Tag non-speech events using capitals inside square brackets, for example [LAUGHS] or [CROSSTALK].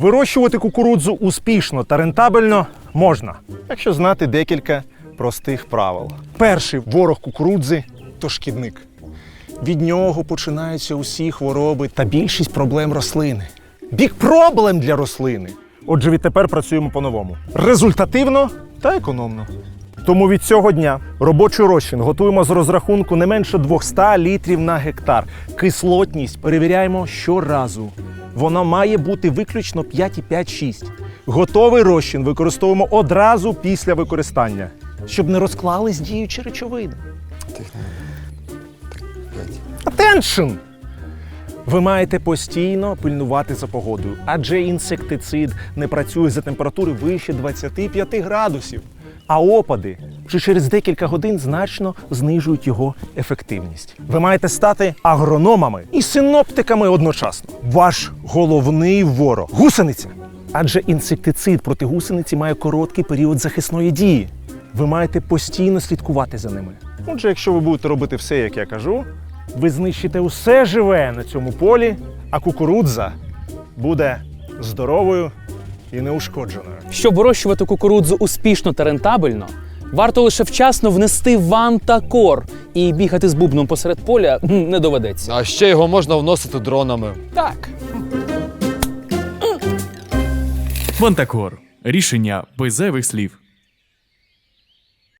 Вирощувати кукурудзу успішно та рентабельно можна, якщо знати декілька простих правил. Перший ворог кукурудзи то шкідник. Від нього починаються усі хвороби та більшість проблем рослини. Бік проблем для рослини. Отже, відтепер працюємо по-новому. Результативно та економно. Тому від цього дня робочий розчин готуємо з розрахунку не менше 200 літрів на гектар. Кислотність перевіряємо щоразу. Вона має бути виключно 5,5-6. Готовий розчин використовуємо одразу після використання, щоб не розклались діючі речовини. Attention! Ви маєте постійно пильнувати за погодою, адже інсектицид не працює за температури вище 25 градусів. А опади вже через декілька годин значно знижують його ефективність. Ви маєте стати агрономами і синоптиками одночасно. Ваш головний ворог гусениця. Адже інсектицид проти гусениці має короткий період захисної дії. Ви маєте постійно слідкувати за ними. Отже, якщо ви будете робити все, як я кажу, ви знищите усе живе на цьому полі, а кукурудза буде здоровою і неушкодженою. Щоб вирощувати кукурудзу успішно та рентабельно, варто лише вчасно внести вантакор і бігати з бубном посеред поля [LAUGHS] не доведеться. А ще його можна вносити дронами. Так. Вантакор. Рішення без зайвих слів.